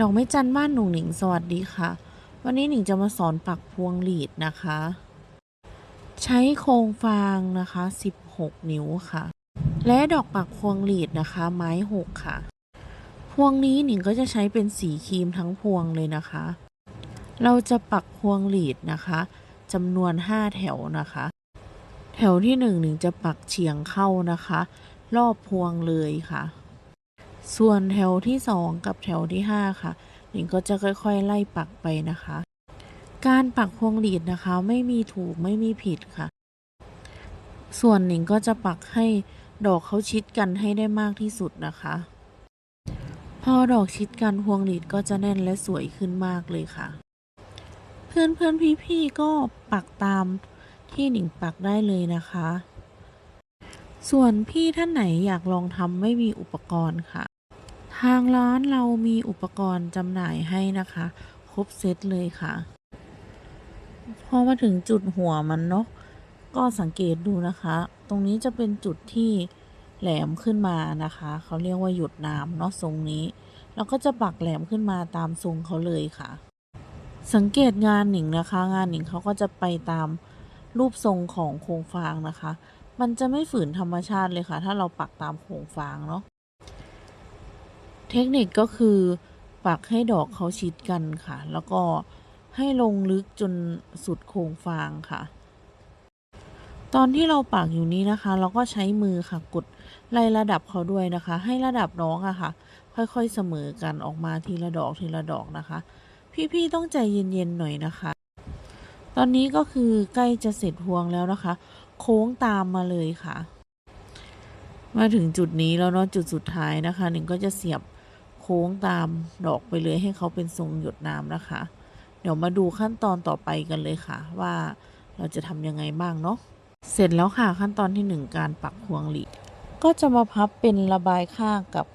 ดอกไม้จันทร์บ้านหนูหนิงสวัสดีค่ะ วันนี้หนิงจะมาสอนปักพวงหลีดนะคะ ใช้โครงฟางนะคะ 16 นิ้วค่ะ และดอกปักพวงหลีดนะคะ ไม้หกค่ะ พวงนี้หนิงก็จะใช้เป็นสีครีมทั้งพวงเลยนะคะ เราจะปักพวงหลีดนะคะจำนวน 5 แถวนะคะ แถวที่1หนิงจะปักเฉียงเข้านะคะ รอบพวงเลยค่ะ ส่วนแถวที่สองกับแถวที่ห้าค่ะหนิงก็จะค่อยๆ ไล่ปักไปนะคะ การปักพวงหลีดนะคะ ไม่มีถูกไม่มีผิดค่ะ ส่วนหนิงก็จะปักให้ดอกเขาชิดกันให้ได้มากที่สุดนะคะ พอดอกชิดกันพวงหลีดก็จะแน่นและสวยขึ้นมากเลยค่ะ เพื่อนเพื่อนพี่พี่ๆก็ปักตามที่หนิงปักได้เลยนะคะ ส่วนพี่ท่านไหนอยากลองทำไม่มีอุปกรณ์ค่ะ ทางร้านเรามีอุปกรณ์จำหน่ายให้นะคะ ครบเซตเลยค่ะ พอมาถึงจุดหัวมันเนาะก็สังเกตดูนะคะ ตรงนี้จะเป็นจุดที่แหลมขึ้นมานะคะ เขาเรียกว่าหยุดน้ำเนาะทรงนี้ แล้วก็จะปักแหลมขึ้นมาตามทรงเขาเลยค่ะ สังเกตงานหนิงนะคะ งานหนิงเขาก็จะไปตามรูปทรงของโครงฟางนะคะ มันจะไม่ฝืนธรรมชาติเลยค่ะ ถ้าเราปักตามโครงฟางเนาะ เทคนิคก็คือปักให้ดอกเขาชิดกันค่ะ แล้วก็ให้ลงลึกจนสุดโครงฟางค่ะ ตอนที่เราปักอยู่นี้นะคะ เราก็ใช้มือค่ะกดไล่ระดับเขาด้วยนะคะ ให้ระดับน้องอะค่ะ ค่อยๆเสมอกันออกมาทีละดอกทีละดอกนะคะ พี่ๆต้องใจเย็นๆหน่อยนะคะ ตอนนี้ก็คือใกล้จะเสร็จพวงแล้วนะคะ โค้งตามมาเลยค่ะ มาถึงจุดนี้แล้วเนาะจุดสุดท้ายนะคะหนึ่งก็จะเสียบ ค้งตามดอกไปเลยให้เขาเป็นทรงหยดน้ำนะคะ เดี๋ยวมาดูขั้นตอนต่อไปกันเลยค่ะ ว่าเราจะทำยังไงบ้างเนาะเสร็จแล้วค่ะขั้นตอนที่หนึ่งการปักพวงหลีดก็จะมาพับเป็นระบายข้างกับ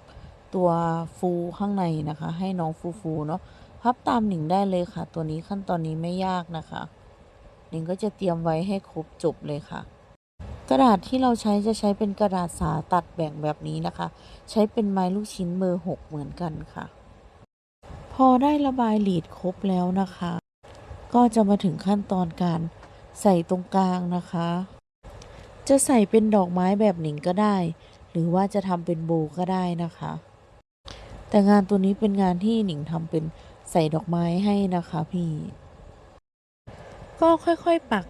ตัวฟูข้างในนะคะ ให้น้องฟูฟูเนาะพับตามหนิงได้เลยค่ะ ตัวนี้ขั้นตอนนี้ไม่ยากนะคะ หนิงก็จะเตรียมไว้ให้ครบจบเลยค่ะ กระดาษที่เราใช้จะใช้เป็นกระดาษสาตัดแบ่งแบบนี้นะคะ ใช้เป็นไม้ลูกชิ้นเบอร์หกเหมือนกันค่ะ พอได้ระบายหลีดครบแล้วนะคะ ก็จะมาถึงขั้นตอนการใส่ตรงกลางนะคะ จะใส่เป็นดอกไม้แบบหนิงก็ได้ หรือว่าจะทำเป็นโบว์ก็ได้นะคะ แต่งานตัวนี้เป็นงานที่หนิงทำเป็นใส่ดอกไม้ให้นะคะพี่ ก็ค่อยๆปัก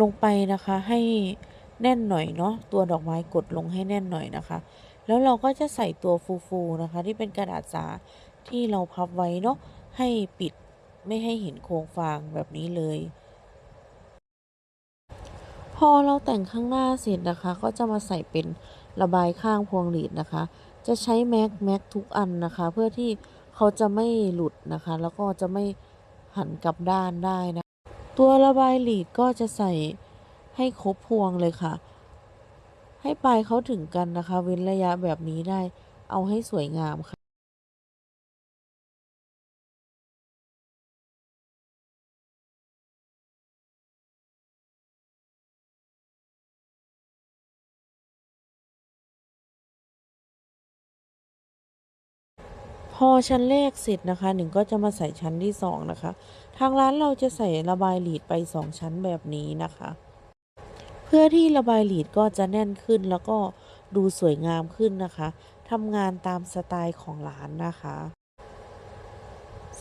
ลงไปนะคะให้ แน่นหน่อยเนาะตัวดอกไม้กดลงให้แน่นหน่อยนะคะ แล้วเราก็จะใส่ตัวฟูๆนะคะ ที่เป็นกระดาษสาที่เราพับไว้เนาะให้ปิดไม่ให้เห็นโครงฟางแบบนี้เลย พอเราแต่งข้างหน้าเสร็จนะคะ ก็จะมาใส่เป็นระบายข้างพวงหลีดนะคะ จะใช้แม็กแม็กทุกอันนะคะ เพื่อที่เขาจะไม่หลุดนะคะ แล้วก็จะไม่หันกลับด้านได้นะ ตัวระบายหลีดก็จะใส่ ให้ครบพวงเลยค่ะ ให้ปลายเขาถึงกันนะคะ เว้นระยะแบบนี้ได้ เอาให้สวยงามค่ะพอชั้นแรกเสร็จนะคะหนึ่งก็จะมาใส่ชั้นที่สองนะคะ ทางร้านเราจะใส่ระบายหลีดไปสองชั้นแบบนี้นะคะ เพื่อที่ระบายหลีดก็จะแน่นขึ้นแล้วก็ดูสวยงามขึ้นนะคะทำงานตามสไตล์ของร้านนะคะ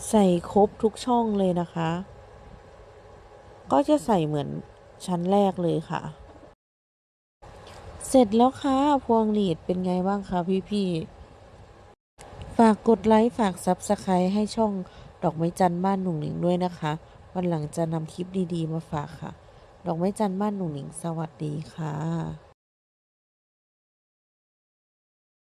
ใส่ครบทุกช่องเลยนะคะ ก็จะใส่เหมือนชั้นแรกเลยค่ะ เสร็จแล้วค่ะ พวงหลีดเป็นไงบ้างคะพี่ๆ ฝากกดไลค์ฝากซับสไครต์ให้ช่องดอกไม้จันทร์บ้านหนุ่งหนิงด้วยนะคะ วันหลังจะนำคลิปดีๆมาฝากค่ะ ดอกไม้จันทร์บ้านหนุ่งหนิงสวัสดีค่ะ